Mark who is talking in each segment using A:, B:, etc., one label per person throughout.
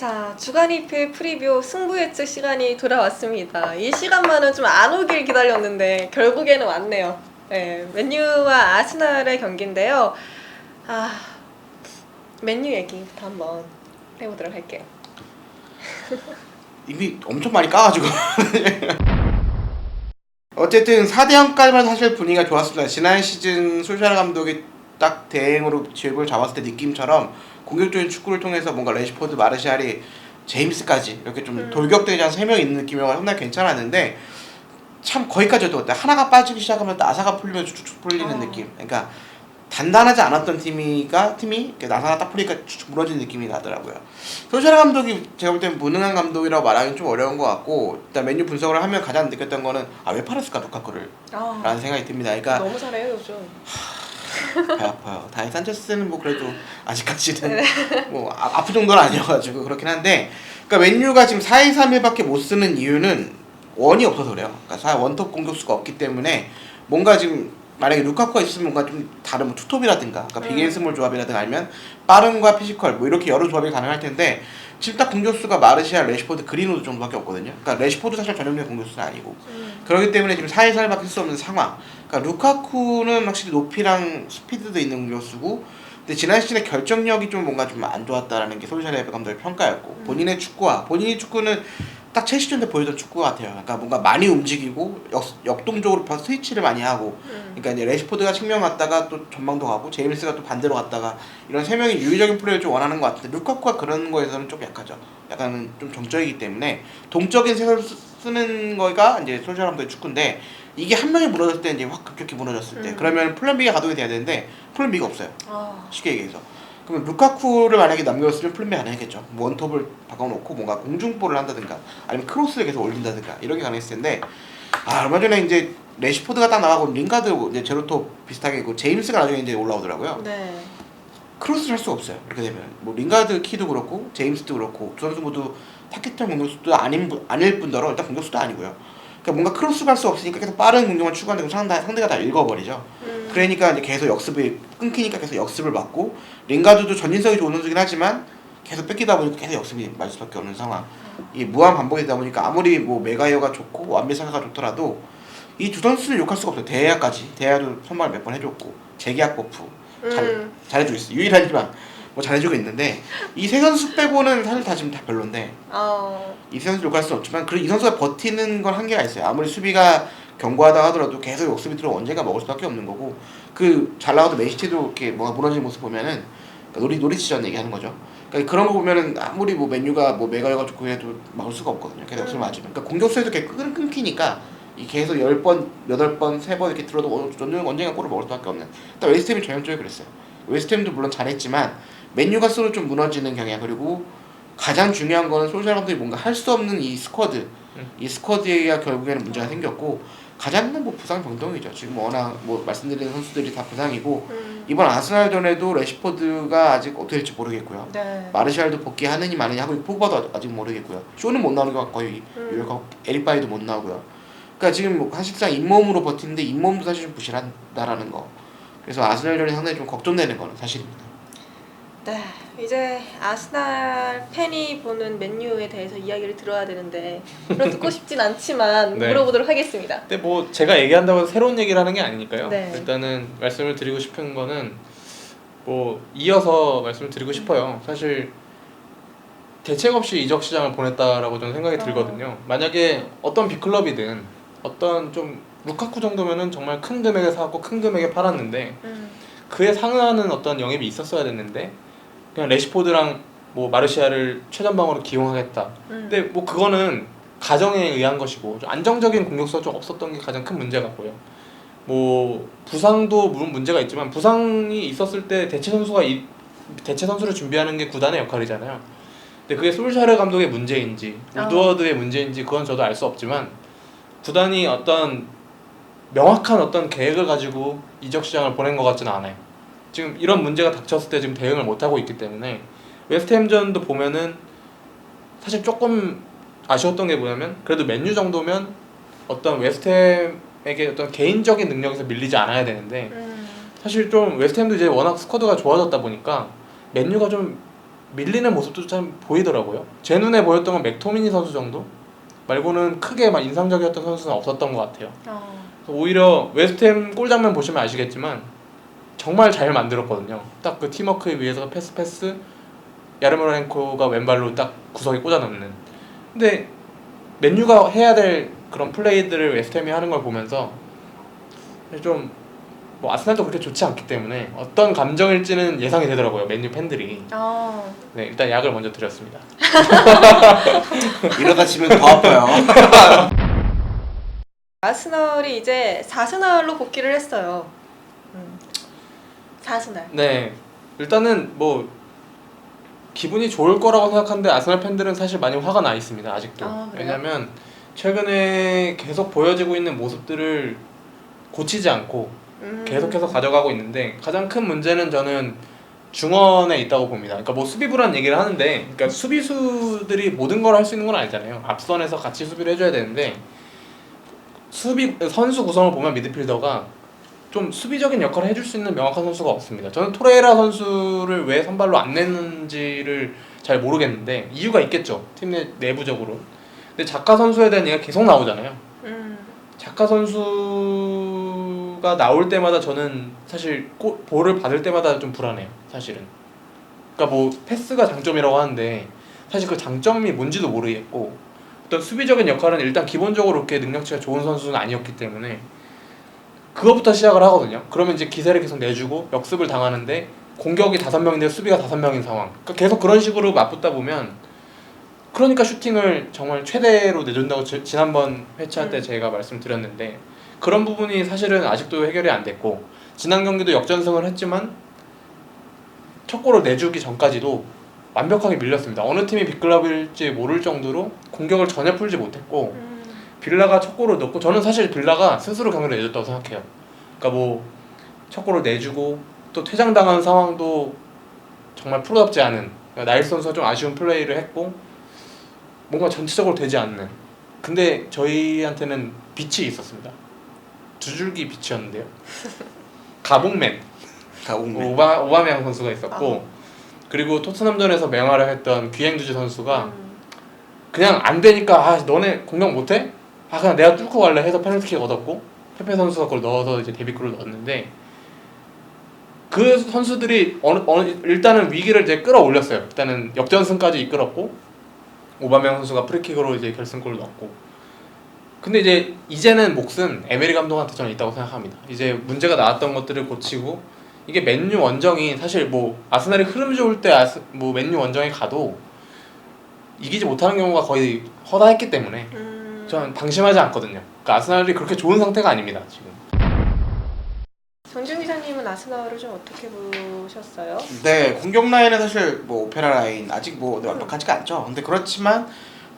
A: 자, 주간 EPL 프리뷰 승부 예측 시간이 돌아왔습니다. 이 시간만은 좀 안 오길 기다렸는데 결국에는 왔네요. 네, 맨유와 아스날의 경기인데요. 아, 맨유 얘기부터 한번 해보도록 할게요.
B: 이미 엄청 많이 까가지고 어쨌든 4대 0까지만 사실 분위기가 좋았습니다. 지난 시즌 솔샤르 감독이 딱 대행으로 지역을 잡았을 때 느낌처럼 공격적인 축구를 통해서 뭔가 레시포드, 마르시알이 제임스까지 이렇게 좀
A: 음.
B: 돌격대장 3명 있는 느낌이어서 상당히 괜찮았는데 참 거기까지도 하나가 빠지기 시작하면 또 아사가 풀리면 쭉쭉 풀리는
A: 어.
B: 느낌. 그러니까 단단하지 않았던 팀이가 팀이 나사가 딱 풀리니까 쭉쭉 무너지는 느낌이 나더라고요. 솔샤르 감독이 제가 볼 때는 무능한 감독이라고 말하기는 좀 어려운 것 같고 일단 메뉴 분석을 하면 가장 느꼈던 거는 아 왜 팔았을까 루카쿠를
A: 아,
B: 라는 생각이 듭니다. 그러니까
A: 너무 잘해요 요즘.
B: 배 아파요. 다이 산체스는 뭐 그래도 아직까지는 뭐 아, 아픈 정도는 아니어가지고 그렇긴 한데 그러니까 맨유가 지금 4-2-3-1밖에 못 쓰는 이유는 원이 없어서 그래요. 그러니까 사- 원톱 공격수가 없기 때문에 뭔가 지금 만약에 루카쿠가 있으면 뭔가 좀 다른 뭐 투톱이라든가 그러니까
A: 음.
B: 비게인스몰 조합이라든가 아니면 빠른과 피지컬 뭐 이렇게 여러 조합이 가능할 텐데 지금 딱 공격수가 마르시알, 레시포드, 그린우드 정도밖에 없거든요. 그러니까 레시포드 사실 전형적인 공격수는 아니고
A: 음.
B: 그렇기 때문에 지금 4-2-4-1밖에 쓸수 없는 상황. 그러니까 루카쿠는 확실히 높이랑 스피드도 있는 공격수고 근데 지난 시즌에 결정력이 좀 뭔가 좀 안 좋았다라는 게 솔샤르 감독의 평가였고
A: 음.
B: 본인의 축구와 본인의 축구는 딱 첼시전 때 보여줬던 축구 같아요. 그러니까 뭔가 많이 움직이고 역, 역동적으로 바- 스위치를 많이 하고
A: 음.
B: 그러니까 이제 레시포드가 측면 갔다가 또 전방도 가고 제임스가 또 반대로 갔다가 이런 세 명이 유의적인 플레이를 좀 원하는 것 같은데 루카쿠가 그런 거에서는 좀 약하죠. 약간 좀 정적이기 때문에 동적인 쓰- 쓰는 거가 이제 솔샤르 감독의 축구인데 이게 한 명이 무너졌을 때 이제 확 급격히 무너졌을 때
A: 음.
B: 그러면 플랜 B가 가동이 돼야 되는데 플랜 B가 없어요.
A: 아,
B: 쉽게 얘기해서 그러면 루카쿠를 만약에 남겼으면 플랜 B 가능했겠죠. 뭐 원톱을 바꿔놓고 뭔가 공중볼을 한다든가 아니면 크로스를 계속 올린다든가 이런 게 가능했을 텐데 아 얼마 전에 이제 레시포드가 딱 나가고 링가드 이제 제로톱 비슷하게 그 제임스가 나중에 이제 올라오더라고요.
A: 네.
B: 크로스를 할 수가 없어요. 이렇게 되면. 뭐 링가드 키도 그렇고 제임스도 그렇고 두 선수 모두 타겟형 공격수도 아닌 분- 아닐 뿐더러 일단 공격수도 아니고요 그러니까 뭔가 크로스가 할수 없으니까 계속 빠른 공격만 추구하는 거 상대, 상대가 다 읽어버리죠
A: 음.
B: 그러니까 이제 계속 역습이 끊기니까 계속 역습을 받고 링가드도 전진성이 좋은 선수긴 하지만 계속 뺏기다 보니까 계속 역습이 맞을 수밖에 없는 상황. 이게 무한 반복이다 보니까 아무리 뭐 메가이어가 좋고 완비사가가 좋더라도 이 두 선수를 욕할 수가 없어요. 대야까지 대야도 선발을 몇번 해줬고 재계약 버프 잘
A: 음.
B: 잘해주고 있어. 유일하지만 뭐 잘해주고 있는데 이세 선수 빼고는 사실 다 지금 다 별론데
A: 어.
B: 이 선수 욕할 수는 없지만 그이 선수가 버티는 건 한계가 있어요. 아무리 수비가 견고하다 하더라도 계속 역습이 들어 언젠가 먹을 수밖에 없는 거고 그 잘 나가도 맨시티도 이렇게 뭐가 무너지는 모습 보면은 그러니까 노리 노리치전 얘기하는 거죠. 그러니까 그런 거 보면은 아무리 뭐 맨유가 뭐 메가여가 좋고 해도 막을 수가 없거든요. 계속
A: 음.
B: 맞으면. 그러니까 공격수에서 계속 끊, 끊기니까 이 계속 열 번, 여덟 번, 세번 이렇게 들어도 언젠가 언젠가 골을 먹을 수밖에 없는. 일단 웨스트햄이 전형적으로 그랬어요. 웨스트햄도 물론 잘했지만 맨유가 스스로 좀 무너지는 경향. 그리고 가장 중요한 거는 솔샤르 감독이 뭔가 할 수 없는 이 스쿼드. 이 스쿼드가 결국에는 문제가 생겼고 가장 큰뭐 부상 병동이죠. 지금 워낙 뭐 말씀드리는 선수들이 다 부상이고
A: 음.
B: 이번 아스날전에도 레시포드가 아직 어떻게 될지 모르겠고요.
A: 네.
B: 마르시알도 복귀하느니 마느니 하고 포그바도 아직 모르겠고요. 쇼는 못 나오는 것 거의
A: 음.
B: 유력하고 에릭바이도 못 나오고요. 그러니까 지금 뭐 사실상 잇몸으로 버티는데 잇몸도 사실 좀 부실하다라는 거. 그래서 아스날전이 상당히 좀 걱정되는 거는 사실입니다
A: 네, 이제 아스날 팬이 보는 맨유에 대해서 이야기를 들어야 되는데 물론 듣고 싶진 않지만
C: 네.
A: 물어보도록 하겠습니다.
C: 근데 뭐 제가 얘기한다고 해서 새로운 얘기를 하는 게 아니니까요.
A: 네.
C: 일단은 말씀을 드리고 싶은 거는 뭐 이어서 말씀을 드리고 싶어요. 사실 대책 없이 이적 시장을 보냈다라고 저는 생각이
A: 어.
C: 들거든요. 만약에 어떤 빅클럽이든 어떤 좀 루카쿠 정도면은 정말 큰 금액에 사고 큰 금액에 팔았는데
A: 음.
C: 그에 상응하는 어떤 영입이 있었어야 됐는데 그냥 레시포드랑 뭐 마르시아를 최전방으로 기용하겠다.
A: 음.
C: 근데 뭐 그거는 가정에 의한 것이고 좀 안정적인 공격수가 좀 없었던 게 가장 큰 문제 같고요. 뭐 부상도 물론 문제가 있지만 부상이 있었을 때 대체 선수가 이, 대체 선수를 준비하는 게 구단의 역할이잖아요. 근데 그게 솔샤르 감독의 문제인지
A: 아.
C: 우드워드의 문제인지 그건 저도 알 수 없지만 구단이 어떤 명확한 어떤 계획을 가지고 이적 시장을 보낸 것 같지는 않아요. 지금 이런 문제가 닥쳤을 때 지금 대응을 못 하고 있기 때문에 웨스트햄전도 보면은 사실 조금 아쉬웠던 게 뭐냐면 그래도 맨유 정도면 어떤 웨스트햄에게 어떤 개인적인 능력에서 밀리지 않아야 되는데
A: 음.
C: 사실 좀 웨스트햄도 이제 워낙 스쿼드가 좋아졌다 보니까 맨유가 좀 밀리는 모습도 참 보이더라고요. 제 눈에 보였던 건 맥토미니 선수 정도 말고는 크게 막 인상적이었던 선수는 없었던 것 같아요.
A: 어.
C: 오히려 웨스트햄 골 장면 보시면 아시겠지만 정말 잘 만들었거든요. 딱 그 팀워크에 의해서 패스 패스 야르모렌코가 왼발로 딱 구석에 꽂아 넣는. 근데 맨유가 해야 될 그런 플레이들을 웨스트햄이 하는 걸 보면서 좀 뭐 아스날도 그렇게 좋지 않기 때문에 어떤 감정일지는 예상이 되더라고요. 맨유 팬들이.
A: 어.
C: 네, 일단 약을 먼저 드렸습니다.
B: 이러다 지면 더 아파요.
A: 아스널이 이제 4스널로 복귀를 했어요. 음. 4스널.
C: 네, 일단은 뭐 기분이 좋을 거라고 생각하는데 아스날 팬들은 사실 많이 화가 나 있습니다 아직도.
A: 아?
C: 왜냐면 최근에 계속 보여지고 있는 모습들을 고치지 않고
A: 음.
C: 계속해서 가져가고 있는데 가장 큰 문제는 저는 중원에 있다고 봅니다. 그러니까 뭐 수비부란 얘기를 하는데, 그러니까 수비수들이 모든 걸 할 수 있는 건 아니잖아요. 앞선에서 같이 수비를 해줘야 되는데 수비 선수 구성을 보면 미드필더가 좀 수비적인 역할을 해줄 수 있는 명확한 선수가 없습니다. 저는 토레이라 선수를 왜 선발로 안 냈는지를 잘 모르겠는데 이유가 있겠죠. 팀 내 내부적으로. 근데 자카 선수에 대한 얘기가 계속 나오잖아요.
A: 음.
C: 자카 선수가 나올 때마다 저는 사실 골, 볼을 받을 때마다 좀 불안해요. 사실은. 그러니까 뭐 패스가 장점이라고 하는데 사실 그 장점이 뭔지도 모르겠고 어떤 수비적인 역할은 일단 기본적으로 그렇게 능력치가 좋은 선수는 아니었기 때문에 그거부터 시작을 하거든요. 그러면 이제 기세를 계속 내주고 역습을 당하는데 공격이 다섯 명인데 수비가 다섯 명인 상황. 그러니까 계속 그런 식으로 맞붙다 보면 그러니까 슈팅을 정말 최대로 내준다고 지, 지난번 회차할 때
A: 음.
C: 제가 말씀드렸는데 그런 부분이 사실은 아직도 해결이 안 됐고 지난 경기도 역전승을 했지만 첫 골을 내주기 전까지도 완벽하게 밀렸습니다. 어느 팀이 빅클럽일지 모를 정도로 공격을 전혀 풀지 못했고
A: 음.
C: 빌라가 첫 골을 넣고 저는 사실 빌라가 스스로 경기를 내줬다고 생각해요. 그러니까 뭐 첫 골을 내주고 또 퇴장당한 상황도 정말 프로답지 않은 그러니까 나일 선수가 좀 아쉬운 플레이를 했고 뭔가 전체적으로 되지 않는 근데 저희한테는 빛이 있었습니다. 두 줄기 빛이었는데요. 가봉맨
B: 가공맨.
C: 오바 오바메양 선수가 있었고 그리고 토트넘전에서 맹활약 했던 귀행두지 선수가
A: 음.
C: 그냥 안 되니까 아 너네 공격 못해? 아 그냥 내가 뚫고 갈래 해서 페널티킥 얻었고 페페 선수가 그걸 넣어서 이제 데뷔골을 넣었는데 그 선수들이 어느, 어느 일단은 위기를 이제 끌어올렸어요. 일단은 역전승까지 이끌었고 오바메양 선수가 프리킥으로 이제 결승골을 넣었고 근데 이제 이제는 몫은 에메리 감독한테 저는 있다고 생각합니다. 이제 문제가 나왔던 것들을 고치고 이게 맨유 원정이 사실 뭐 아스날이 흐름 좋을 때 아스, 뭐 맨유 원정에 가도 이기지 못하는 경우가 거의 허다했기 때문에
A: 음.
C: 저는 방심하지 않거든요. 그러니까 아스날이 그렇게 좋은 상태가 아닙니다 지금.
A: 정준 기자님은 아스널을 좀 어떻게 보셨어요?
B: 네, 공격 라인은 사실 뭐 오페라 라인 아직 뭐 완벽하지가 않죠. 근데 그렇지만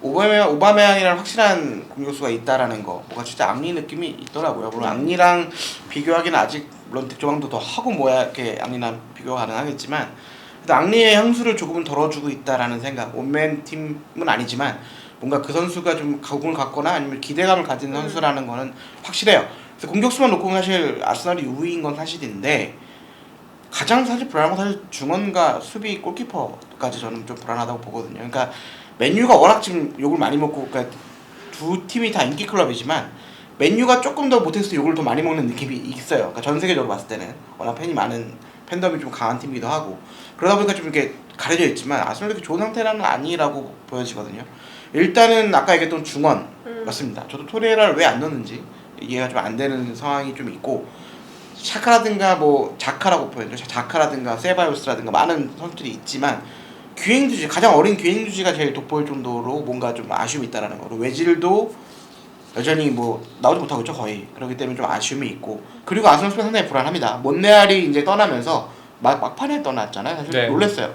B: 오바메양 오바메양이라는 확실한 공격수가 있다라는 거, 뭔가 진짜 앙리 느낌이 있더라고요. 물론 앙리랑 비교하기는 아직 물론 득점왕도 더 하고 뭐야 이렇게 앙리랑 비교 가능하겠지만, 근데 앙리의 향수를 조금은 덜어주고 있다라는 생각. 원맨 팀은 아니지만 뭔가 그 선수가 좀 가공을 갖거나 아니면 기대감을 가진 선수라는 거는 확실해요. 그래서 공격수만 놓고 사실 아스날이 우위인 건 사실인데. 가장 사실 불안한 건 사실 중원과 수비 골키퍼까지 저는 좀 불안하다고 보거든요. 그러니까 맨유가 워낙 지금 욕을 많이 먹고 그러니까 두 팀이 다 인기 클럽이지만 맨유가 조금 더때 욕을 더 많이 먹는 느낌이 있어요. 그러니까 전 세계적으로 봤을 때는 워낙 팬이 많은 팬덤이 좀 강한 팀이기도 하고 그러다 보니까 좀 이렇게 가려져 있지만 아스널이 좋은 상태는 아니라고 보여지거든요. 일단은 아까 얘기했던 중원
A: 음.
B: 맞습니다. 저도 토레라를 왜 안 넣는지 이해가 좀 안 되는 상황이 좀 있고 샤카라든가 뭐 자카라고 표현죠. 자카라든가 세바요스라든가 많은 선수들이 있지만 귀행주지 가장 어린 귀행주지가 제일 돋보일 정도로 뭔가 좀 아쉬움이 있다라는 거. 그리고 외질도 여전히 뭐 나오지 못하고 있죠 거의. 그렇기 때문에 좀 아쉬움이 있고 그리고 아스널 스ペ 상당히 불안합니다. 몬레알이 이제 떠나면서 막 막판에 떠났잖아요. 사실
C: 네.
B: 놀랐어요.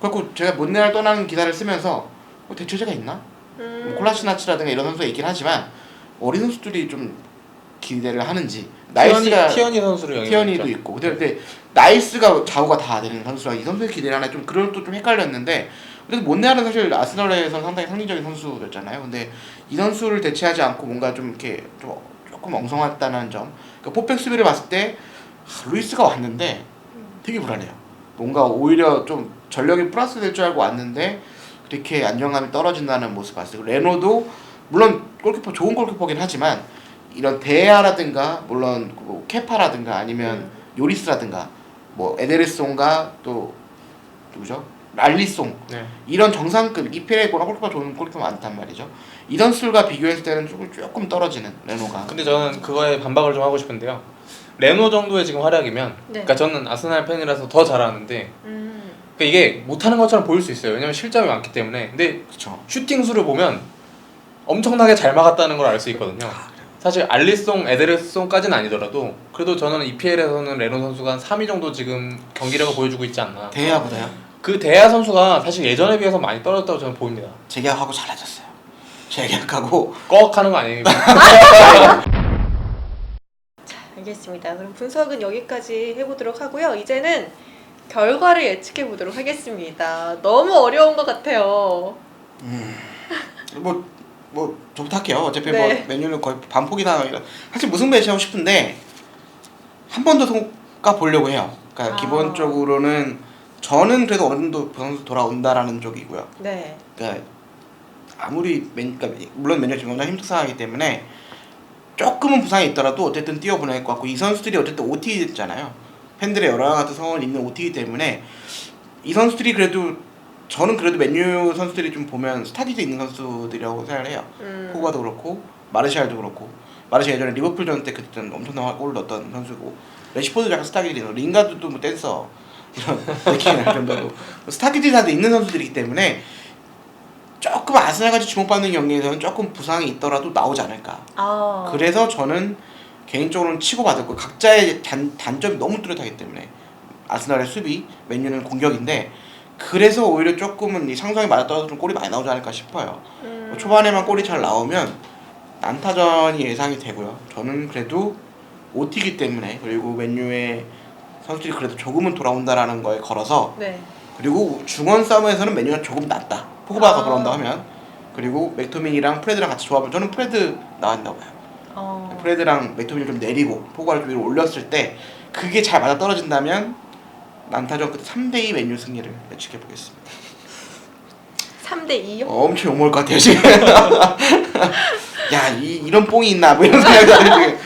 B: 그래고 제가 몬레알 떠나는 기사를 쓰면서 어, 대체제가 있나?
A: 음.
B: 뭐 콜라시나치라든가 이런 선수가 있긴 하지만 어린 선수들이 좀 기대를 하는지 나이스가
C: 티어니 선수로
B: 티어니도 있고. 근데, 근데 나이스가 좌우가 다 되는 선수라 이 선수의 기대를 하나 좀 그런 것도 좀 헷갈렸는데 그래도 몬네알은 사실 아스널에서 상당히 상징적인 선수였잖아요. 근데 이 선수를 대체하지 않고 뭔가 좀 이렇게 좀 조금 엉성하다는 점. 그러니까 포백 수비를 봤을 때 하, 루이스가 왔는데 되게 불안해요. 뭔가 오히려 좀 전력이 플러스 될 줄 알고 왔는데 그렇게 안정감이 떨어진다는 모습 봤어요. 레노도 물론 골키퍼 좋은 골키퍼긴 하지만 이런 데아라든가 물론 그 케파라든가 아니면
A: 음.
B: 요리스라든가 뭐 에데르송과 또 누구죠? 랄리송
C: 네.
B: 이런 정상급 이페레고나 골키퍼 좋은 골키퍼 많단 말이죠. 이 선수들과 비교했을 때는 조금 조금 떨어지는 레노가.
C: 근데 저는 그거에 반박을 좀 하고 싶은데요. 레노 정도의 지금 활약이면,
A: 네.
C: 그러니까 저는 아스날 팬이라서 더 잘하는데,
A: 음.
C: 그러니까 이게 못하는 것처럼 보일 수 있어요. 왜냐면 실점이 많기 때문에. 근데
B: 그렇죠.
C: 슈팅 수를 보면 엄청나게 잘 막았다는 걸 알 수 있거든요. 사실 알리송, 에데르송까지는 아니더라도 그래도 저는 EPL에서는 레노 선수가 한 3위 정도 지금 경기력을 보여주고 있지 않나.
B: 데아보다요.
C: 그 대야 선수가 사실 예전에 비해서 많이 떨어졌다고 저는 보입니다.
B: 재계약하고 잘해졌어요. 재계약하고
C: 꺽 하는 거 아니에요?
A: 알겠습니다. 그럼 분석은 여기까지 해보도록 하고요. 이제는 결과를 예측해 보도록 하겠습니다. 너무 어려운 것 같아요.
B: 뭐, 뭐 저부터 할게요. 어차피
A: 네.
B: 뭐 메뉴는 거의 반폭이다. 사실 무승부 매치하고 싶은데 한 번 더 성과 보려고 해요. 그러니까
A: 아.
B: 기본적으로는 저는 그래도 어느 정도 선수 돌아온다라는 쪽이고요.
A: 네.
B: 그러니까 아무리 맨, 그러니까 물론 메뉴 지금 워낙 힘들상하기 때문에 조금은 부상이 있더라도 어쨌든 뛰어보낼 것 같고 이 선수들이 어쨌든 OT 됐잖아요. 팬들의 여러 가지 성원이 있는 OT이기 때문에 이 선수들이 그래도 저는 그래도 맨유 선수들이 좀 보면 스타디드 있는 선수들이라고 생각을 해요.
A: 음.
B: 포가도 그렇고 마르샬도 그렇고 마르샬 예전에 리버풀전 때 그때는 엄청난 골을 넣었던 선수고 레시포드 약간 스타디드 링가드도 뭐 댄서 이런 느낌이 날 정도로 스타디드한테 있는 선수들이기 때문에 조금 아스날같이 주목받는 경기에서는 조금 부상이 있더라도 나오지 않을까
A: 아.
B: 그래서 저는 개인적으로는 치고받을 거 각자의 단, 단점이 너무 뚜렷하기 때문에 아스날의 수비, 맨유는 공격인데 그래서 오히려 조금은 이 상성이 맞아떨어서 좀 골이 많이 나오지 않을까 싶어요.
A: 음.
B: 뭐 초반에만 골이 잘 나오면 난타전이 예상이 되고요. 저는 그래도 OT기 때문에 그리고 맨유의 선수들이 그래도 조금은 돌아온다라는 거에 걸어서
A: 네.
B: 그리고 중원 싸움에서는 맨유가 조금 낫다. 포그바가
A: 아.
B: 돌아온다 하면 그리고 맥토민이랑 프레드랑 같이 조합을 저는 프레드 나왔나 봐요.
A: 어.
B: 프레드랑 맥토민을 좀 내리고 포그바를 좀 위로 올렸을 때 그게 잘 맞아 떨어진다면 난타전 끝에 3대2 맨유 승리를 예측해 보겠습니다.
A: 3대 2요?
B: 어, 엄청 욕먹을 것 같아요 지금. 야 이, 이런 뽕이 있나 뭐 이런 생각이 지금.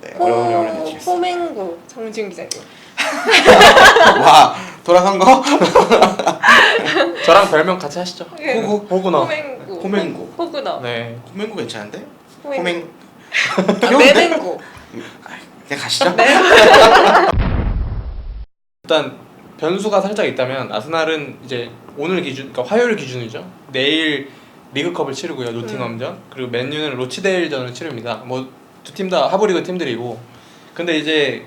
B: 네 어려운 어려운
A: 포,
B: 예측.
A: 포맹구 정지훈 기자님.
B: 와 돌아선 거?
C: 저랑 별명 같이 하시죠.
A: 네.
C: 호구 호구너.
A: 포맹구.
B: 포맹구.
A: 호구너.
C: 네.
B: 호맹구 괜찮은데? 호맹.
A: 아,
B: 귀여운데?
A: 메맹구.
B: 그냥 가시죠.
A: 네.
C: 일단 변수가 살짝 있다면 아스날은 이제 오늘 기준, 그러니까 화요일 기준이죠. 내일 리그컵을 치르고요. 노팅엄전 그리고 맨유는 로치데일전을 치릅니다. 뭐 두 팀 다 하브리그 팀들이고 근데 이제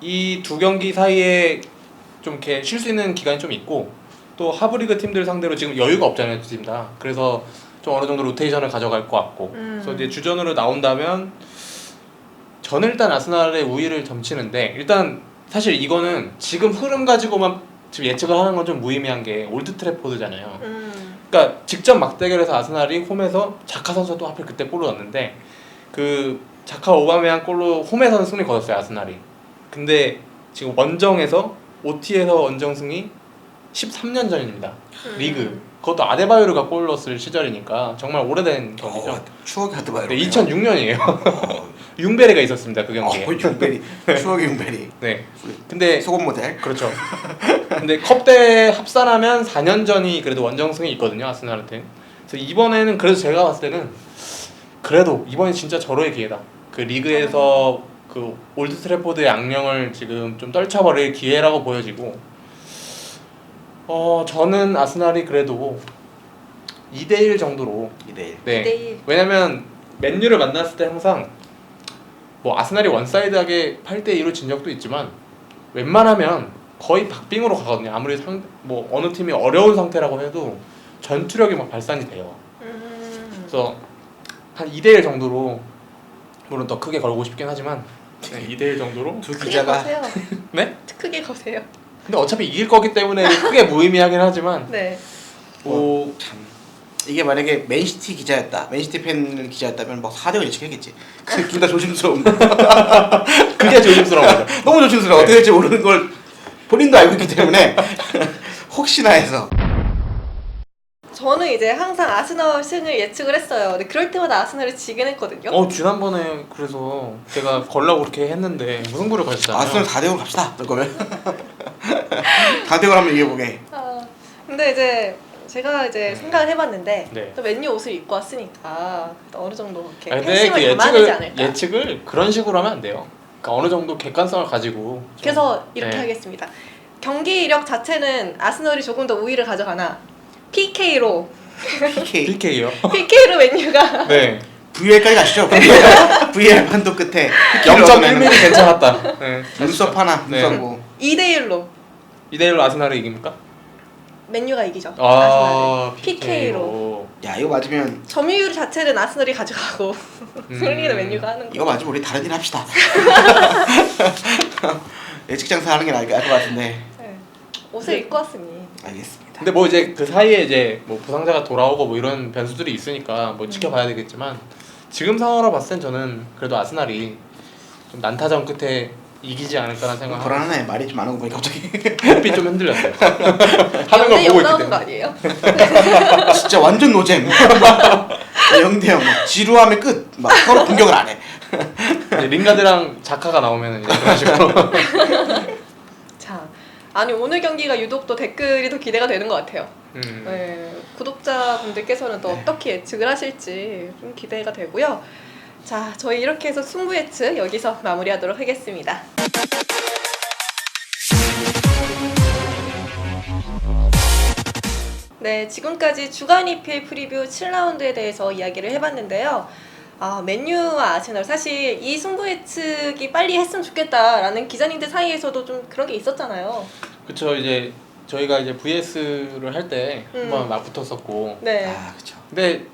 C: 이 두 경기 사이에 좀 이렇게 쉴 수 있는 기간이 좀 있고 또 하브리그 팀들 상대로 지금 여유가 없잖아요 두 팀 다. 그래서 좀 어느 정도 로테이션을 가져갈 것 같고
A: 음.
C: 그래서 이제 주전으로 나온다면 저는 일단 아스날의 우위를 점치는데 일단 사실 이거는 지금 흐름 가지고만 지금 예측을 하는 건 좀 무의미한 게 올드 트래포드잖아요.
A: 음.
C: 그러니까 직접 막대결에서 아스날이 홈에서 자카 선수가 또 하필 그때 골을 넣었는데 그 자카 오바메양 골로 홈에서는 승리 거뒀어요 아스날이. 근데 지금 원정에서 OT에서 원정 승이 13년 전입니다.
A: 음.
C: 리그. 그것도 아데바요르가 골 넣었을 시절이니까 정말 오래된 경기죠.
B: 어, 추억이 하드바이로.
C: 네, 2006년이에요.
B: 어,
C: 융베리가 있었습니다 그 경기에.
B: 어, 융베리. 추억의 융베리.
C: 네. 근데
B: 소금 모델.
C: 그렇죠. 근데 컵대 합산하면 4년 전이 그래도 원정승이 있거든요 아스날한테. 그래서 이번에는 그래서 제가 봤을 때는 그래도 이번에 진짜 절호의 기회다. 그 리그에서 그 올드 트래포드의 악령을 지금 좀 떨쳐버릴 기회라고 보여지고 어 저는 아스날이 그래도 2대1 정도로
B: 2대1.
C: 네. 왜냐면 맨유를 만났을 때 항상 뭐 아스날이 원사이드하게 8대 2로 진 적도 있지만 웬만하면 거의 박빙으로 가거든요. 아무리 상 뭐 어느 팀이 어려운 상태라고 해도 전투력이 막 발산이 돼요.
A: 음.
C: 그래서 한 2대 1 정도로 물론 더 크게 걸고 싶긴 하지만 네, 2대 1 정도로.
B: 두
A: 크게
B: 기자가
A: 거세요.
C: 네?
A: 크게 거세요.
C: 근데 어차피 이길 거기 때문에 크게 무의미하긴 하지만
A: 네.
B: 뭐참 이게 만약에 맨시티 기자였다 맨시티 팬 기자였다면 막 4대5 예측했겠지 그둘다 조심스러운
C: 그게 조심스러운 거죠.
B: 너무 조심스러워 어떻게 될지 모르는 걸 본인도 알고 있기 때문에 혹시나 해서
A: 저는 이제 항상 아스널 승을 예측을 했어요. 근데 그럴 때마다 아스널이 지긴 했거든요.
C: 어 지난번에 그래서 제가 걸라고 그렇게 했는데 무승부를 가셨잖아요.
B: 아스널 4대0 갑시다 그러면 4대0 한번 이겨보게
A: 아, 근데 이제 제가 이제 생각을 해봤는데
C: 네.
A: 또 맨유 옷을 입고 왔으니까 또 어느 정도 이렇게
C: 아니, 근데 그
A: 팬심을 담아내지
C: 예측을
A: 않을까.
C: 예측을 그런 식으로 하면 안 돼요. 그러니까 어느 정도 객관성을 가지고. 좀-
A: 그래서 이렇게
C: 네.
A: 하겠습니다. 경기 이력 자체는 아스널이 조금 더 우위를 가져가나 PK로
B: PK
C: PK요.
A: PK로 맨유가
C: 네.
B: VL까지 가시죠 VR 판도 끝에
C: 0.1mm 괜찮았다. 네.
B: 눈썹 하나
C: 네.
B: 눈썹 뭐
A: 2대 1로
C: 2대 1로 아스날이 이깁니까?
A: 맨유가 이기죠. 아스날을.
C: 아
A: PK로.
B: 야 이거 맞으면
A: 점유율 자체는 아스널이 가져가고
C: 음.
A: 승리는 맨유가 하는 거.
B: 이거 맞으면 우리 다른 일 합시다 예측 장사 하는 게 나을 것 같은데
A: 네. 옷을 입고 왔으니.
B: 알겠습니다
C: 근데 뭐 이제 그 사이에 이제 뭐 부상자가 돌아오고 뭐 이런 변수들이 있으니까 뭐 지켜봐야 되겠지만 지금 상황으로 봤을 땐 저는 그래도 아스날이 좀 난타전 끝에 이기지 않을까라는 생각을 하고
B: 불안하네 말이 좀 많은 거 보니까 갑자기
C: 눈빛 좀 흔들렸어요. 하는 거
A: 영대
C: 보고 있기
A: 거
C: 때문에.
A: 아니에요?
B: 진짜 완전 노잼 영대형 뭐 지루함의 끝 막 서로 공격을 안 해
C: 이제 링가드랑 자카가 나오면 이제 그런 식으로.
A: 자, 아니 오늘 경기가 유독 또 댓글이 더 기대가 되는 것 같아요.
C: 음.
A: 네, 구독자분들께서는 또
B: 네.
A: 어떻게 예측을 하실지 좀 기대가 되고요. 자, 저희 이렇게 해서 승부 예측 여기서 마무리하도록 하겠습니다. 네, 지금까지 주간 EPL 프리뷰 7라운드에 대해서 이야기를 해봤는데요. 아, 맨유와 아스널 사실 이 승부 예측이 빨리 했으면 좋겠다라는 기자님들 사이에서도 좀 그런 게 있었잖아요.
C: 그쵸 이제 저희가 이제 VS를 할 때
A: 음.
C: 한번 막 붙었었고
A: 네.
B: 아 그쵸
C: 근데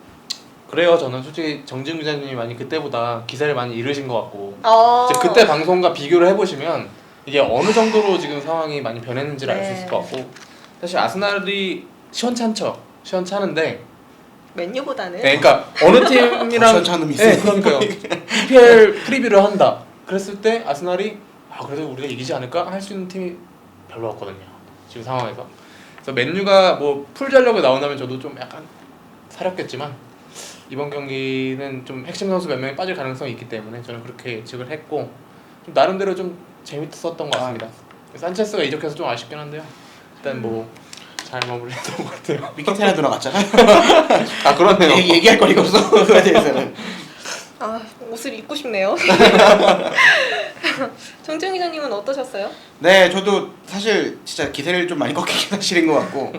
C: 그래요 저는 솔직히 정진 기자님이 많이 그때보다 기사를 많이 잃으신 것 같고
A: 어.
C: 이제 그때 방송과 비교를 해보시면 이게 어느 정도로 지금 상황이 많이 변했는지를 알 수
A: 네.
C: 있을 것 같고 사실 아스날이 시원찮죠 시원찮은데
A: 맨유보다는
C: 네, 그러니까 어느 팀이랑
B: 더 시원찮음이
C: 네,
B: 있어요.
C: 그러니까요 EPL 프리뷰를 한다 그랬을 때 아스날이 아 그래도 우리가 이기지 않을까 할 수 있는 팀이 별로 없거든요 지금 상황에서 그래서 맨유가 뭐 풀 전력을 나온다면 저도 좀 약간 사렵겠지만 이번 경기는 좀 핵심 선수 몇 명이 빠질 가능성이 있기 때문에 저는 그렇게 예측을 했고 좀 나름대로 좀 재밌었던 것 같습니다. 산체스가 이적해서 좀 아쉽긴 한데요. 일단 뭐 잘 마무리했던 것 같아요.
B: 미키테나 누나 같잖아
C: 아 그렇네요.
B: 얘기, 얘기할 거리가 없어 그거에 대해서는
A: 아 옷을 입고 싶네요. 정준 기자님은 어떠셨어요?
B: 네 저도 사실 진짜 기세를 좀 많이 꺾이긴 사실인 것 같고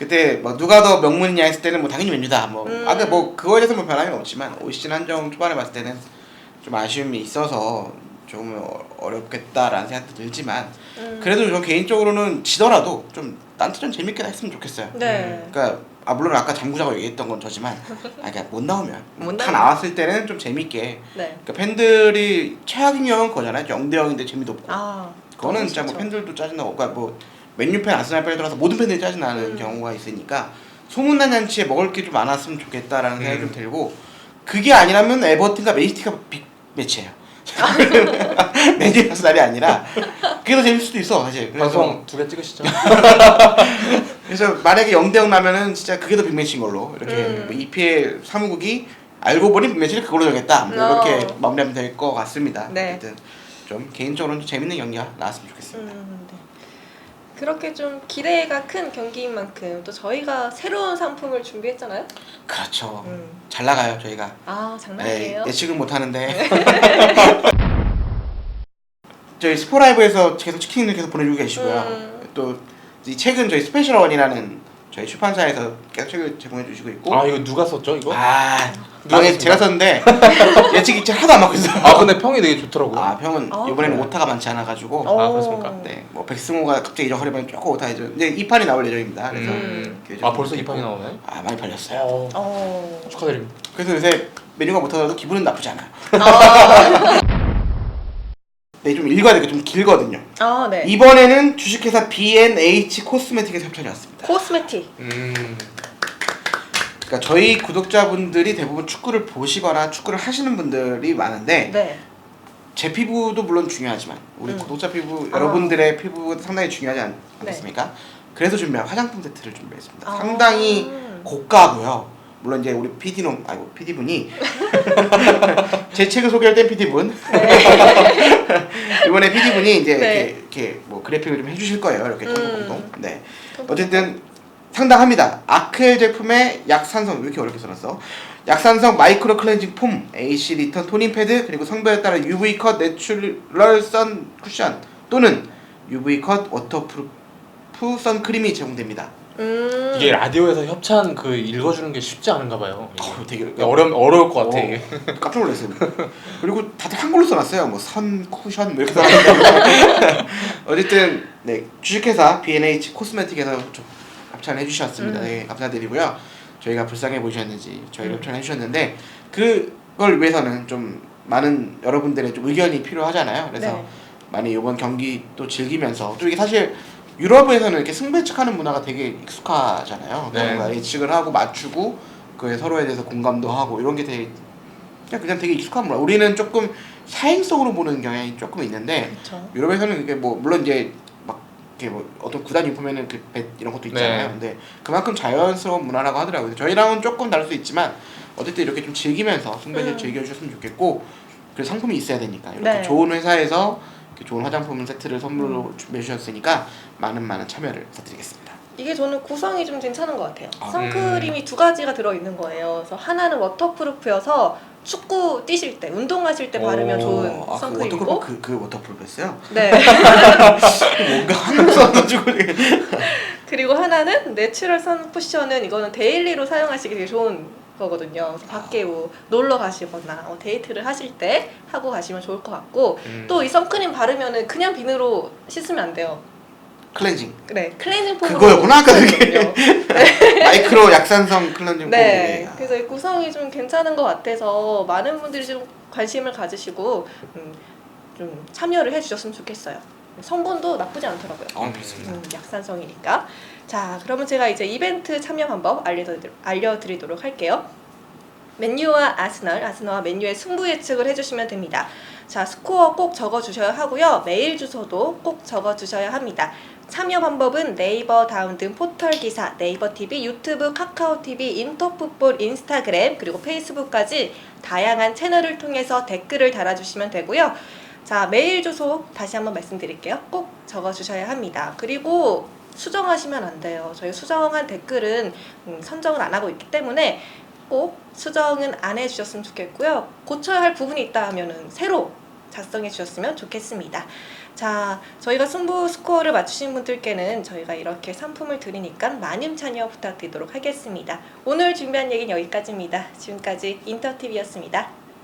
B: 그때 뭐 누가 더 명문이냐 했을 때는 뭐 당연히 맨유다 뭐
A: 음.
B: 아까 뭐 그거에 대해서 뭐 변함이 없지만 올 시즌 한정 초반에 봤을 때는 좀 아쉬움이 있어서 좀 어- 어렵겠다라는 생각도 들지만
A: 음.
B: 그래도 저 개인적으로는 지더라도 좀 난타전 재밌게 했으면 좋겠어요.
A: 네.
B: 그러니까 아 물론 아까 잠구자고 얘기했던 건 저지만 아 그러니까 못 나오면
A: 못
B: 다. 나왔을 때는 좀 재밌게
A: 네.
B: 그러니까 팬들이 최악인 경우는 그거잖아요. 0대 0인데 재미도 없고
A: 아
B: 그거는 진짜 뭐. 팬들도 짜증나고 그러니까 뭐 맨유 팬, 아스날 팬에 들어서 모든 팬들이 짜증나는
A: 음.
B: 경우가 있으니까 소문난 잔치에 먹을 게 좀 많았으면 좋겠다라는 생각이
C: 음.
B: 좀 들고 그게 아니라면 에버튼과 맨시티가 빅 매치예요. 맨유 아스날이 아니라 그게 더 재밌을 수도 있어 사실. 그래서
C: 방송 두 개 찍으시죠.
B: 그래서 만약에 0대 0 나면은 진짜 그게 더 빅매치인 걸로 이렇게
A: 음.
B: 뭐 EPL 사무국이 알고 보니 빅매치를 그걸로 정했다 뭐 이렇게
A: 어.
B: 마무리하면 될 것 같습니다.
A: 네.
B: 어쨌든 좀 개인적으로는 좀 재밌는 경기가 나왔으면 좋겠습니다.
A: 음, 네. 그렇게 좀 기대가 큰 경기인 만큼 또 저희가 새로운 상품을 준비했잖아요.
B: 그렇죠.
A: 음.
B: 잘 나가요 저희가.
A: 아
B: 네,
A: 장난이에요?
B: 예측은 못 하는데. 저희 스포라이브에서 계속 치킨을 계속 보내주고 계시고요.
A: 음.
B: 또이 책은 저희 스페셜 원이라는 저희 출판사에서 계속 책을 제공해 주시고 있고.
C: 아 이거 누가 썼죠 이거?
B: 아,
C: 누가
B: 망해? 제가 썼는데 예측 이책 하나도 안 맞고 있어요.
C: 아 근데 평이 되게 좋더라고요.
B: 아 평은
A: 아,
B: 이번에는
C: 네.
B: 오타가 많지 않아 가지고
A: 어.
C: 아, 그렇습니까?
B: 네, 뭐 백승호가 갑자기 잊어버리면 조금 오타해져. 이제 이 판이 나올 예정입니다. 그래서
A: 음.
C: 아 벌써 이
B: 있고.
C: 판이 나오네.
B: 아 많이 팔렸어요.
C: 어,
A: 어.
C: 축하드립니다.
B: 그래서 요새 메뉴가 못하더라도 기분은 나쁘지 않아요.
A: 아,
B: 네, 좀 읽어야 되게 좀 길거든요.
A: 아 네.
B: 이번에는 주식회사 B&H 코스메틱에서 협찬이 왔습니다.
A: 코스메틱.
C: 음.
B: 그러니까 저희 구독자분들이 대부분 축구를 보시거나 축구를 하시는 분들이 많은데
A: 네.
B: 제 피부도 물론 중요하지만 우리
A: 음.
B: 구독자 피부
A: 아.
B: 여러분들의 피부가 상당히 중요하지 않, 않겠습니까? 그래서 준비한 화장품 세트를 준비했습니다.
A: 아.
B: 상당히 고가고요. 물론 이제 우리 PD놈 아이고 PD분이 제 책을 소개할 땐 PD분 이번에 PD분이 이제
A: 네.
B: 이렇게, 이렇게 뭐 그래픽을 좀 해주실 거예요. 이렇게
A: 음.
B: 통통통통. 네. 어쨌든 상당합니다. 아크엘 제품의 약산성 왜 이렇게 어렵게 써놨어? 약산성 마이크로 클렌징 폼, AC 리턴 토닝 패드 그리고 성별에 따라 UV 컷 내추럴 선 쿠션 또는 UV 컷 워터프루프 선크림이 제공됩니다.
A: 음.
C: 이게 라디오에서 협찬 그 읽어주는 게 쉽지 않은가 봐요.
B: 어, 되게
C: 어려 어려울 것 같아.
B: 어.
C: 이게.
B: 깜짝 놀랐어요. 그리고 다들 한글로 써놨어요. 뭐선 쿠션 뭐 이렇게 써놨는데 어쨌든 네 주식회사 B&H 코스메틱에서 좀 협찬해 주셨습니다.
A: 음.
B: 네 감사드리고요. 저희가 불쌍해 보이셨는지 저희를
A: 음.
B: 협찬해 주셨는데 그걸 위해서는 좀 많은 여러분들의 좀 의견이 필요하잖아요. 그래서
A: 네.
B: 많이 이번 경기 또 즐기면서 또 이게 사실 유럽에서는 이렇게 승부 예측하는 문화가 되게 익숙하잖아요.
C: 네.
B: 뭔가 예측을 하고 맞추고 그에 서로에 대해서 공감도 하고 이런 게 되게 그냥, 그냥 되게 익숙한 문화. 우리는 조금 사행성으로 보는 경향이 조금 있는데
A: 그렇죠.
B: 유럽에서는 이게 뭐 물론 이제 막 이렇게 뭐 어떤 구단 유니폼에는 그배 이런 것도 있잖아요.
C: 네.
B: 근데 그만큼 자연스러운 문화라고 하더라고요. 저희랑은 조금 다를 수 있지만 어쨌든 이렇게 좀 즐기면서 승배를
A: 음.
B: 즐겨주셨으면 좋겠고 그 상품이 있어야 되니까 이렇게
A: 네.
B: 좋은 회사에서 좋은 화장품 세트를 선물로
A: 음.
B: 준비해 주셨으니까 많은 많은 참여를 부탁드리겠습니다.
A: 이게 저는 구성이 좀 괜찮은 것 같아요.
B: 아,
A: 선크림이 두 가지가 들어 있는 거예요. 그래서 하나는 워터프루프여서 축구 뛰실 때, 운동하실 때 바르면
C: 오,
A: 좋은
B: 아, 그
A: 선크림이고,
B: 그, 그 워터프루프였어요?
A: 네.
B: 뭔가 한국 써가지고
A: 그리고 하나는 내추럴 선 쿠션은 이거는 데일리로 사용하시기 되게 좋은 거거든요. 그래서 밖에 뭐 놀러 가시거나 어, 데이트를 하실 때 하고 가시면 좋을 것 같고
C: 음.
A: 또 이 선크림 바르면은 그냥 비누로 씻으면 안 돼요.
B: 클렌징
A: 네, 클렌징 폼으로
B: 그거였구나, 아까 그게. 마이크로 약산성 클렌징
A: 네,
B: 폼.
A: 그래서 이 구성이 좀 괜찮은 것 같아서 많은 분들이 좀 관심을 가지시고 음, 좀 참여를 해주셨으면 좋겠어요. 성분도 나쁘지 않더라고요.
B: 어, 그렇습니다.
A: 음, 약산성이니까. 자, 그러면 제가 이제 이벤트 참여 방법 알려드리, 알려드리도록 할게요. 맨유와 아스널, 아스널과 맨유의 승부 예측을 해주시면 됩니다. 자, 스코어 꼭 적어주셔야 하고요. 메일 주소도 꼭 적어주셔야 합니다. 참여 방법은 네이버 다운 등 포털 기사, 네이버 TV, 유튜브, 카카오 TV, 인터풋볼, 인스타그램 그리고 페이스북까지 다양한 채널을 통해서 댓글을 달아주시면 되고요. 자, 메일 주소 다시 한번 말씀드릴게요. 꼭 적어주셔야 합니다. 그리고 수정하시면 안 돼요. 저희 수정한 댓글은 음, 선정을 안 하고 있기 때문에 꼭 수정은 안 해주셨으면 좋겠고요. 고쳐야 할 부분이 있다 하면은 새로 작성해 주셨으면 좋겠습니다. 자, 저희가 승부 스코어를 맞추신 분들께는 저희가 이렇게 상품을 드리니까 많은 참여 부탁드리도록 하겠습니다. 오늘 준비한 얘기는 여기까지입니다. 지금까지 인터티비였습니다.